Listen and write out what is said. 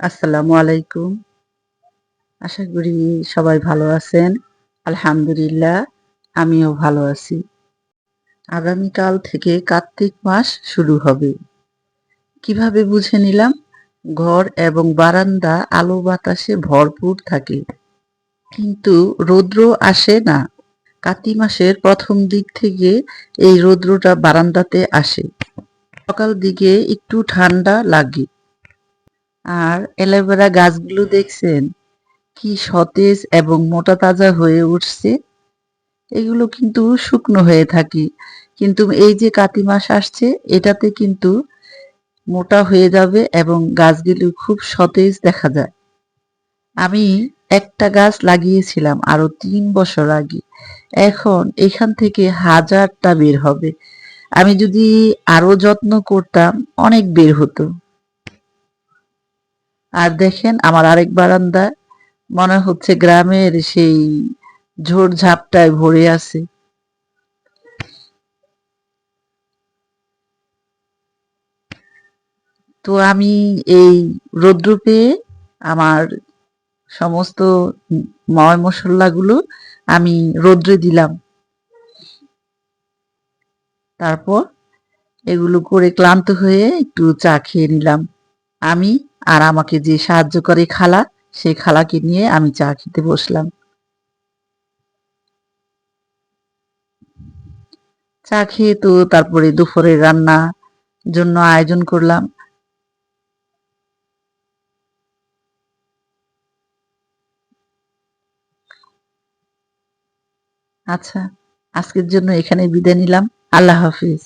আসসালামু আলাইকুম। আশা করি সবাই ভালো আছেন। আলহামদুলিল্লাহ, আমিও ভালো আছি। আগামীকাল থেকে কার্তিক মাস শুরু হবে। কীভাবে বুঝে নিলাম? ঘর এবং বারান্দা আলো বাতাসে ভরপুর থাকে। কিন্তু রৌদ্র আসে না। কাতি মাসের প্রথম দিক থেকে এই রৌদ্রটা বারান্দাতে আসে। সকাল দিকে একটু ঠান্ডা লাগে। আর অ্যালোভেরা গাছগুলো দেখছেন? কি সতেজ এবং মোটা তাজা হয়ে উঠছে। এগুলো কিন্তু শুকনো হয়ে থাকে। কিন্তু এই যে কাতি মাস আসছে, এটাতে কিন্তু মোটা হয়ে যাবে এবং গাছগুলো খুব সতেজ দেখা যায়। আমি একটা গাছ লাগিয়েছিলাম আরও তিন বছর আগে। এখন এখান থেকে হাজারটা বের হবে। আমি যদি আরও যত্ন করতাম, অনেক বের হতো। আর দেখেন আমার আরেক বারান্দা মনে হচ্ছে গ্রামের সেই ঝোড় ঝাপটায় ভরে আছে। তো আমি এই রৌদ্র পেয়ে আমার সমস্ত ময় মশলাগুলো আমি রোদ্রে দিলাম। তারপর এগুলো করে ক্লান্ত হয়ে একটু চা খেয়ে নিলাম। আমি আর আমাকে যে সাহায্য করে খালা, সেই খালাকে নিয়ে আমি চা খেতে বসলাম। চা খেয়ে তো তারপরে দুপুরে রান্না জন্য আয়োজন করলাম। আচ্ছা আজকের জন্য এখানে বিদায় নিলাম। আল্লাহ হাফিজ।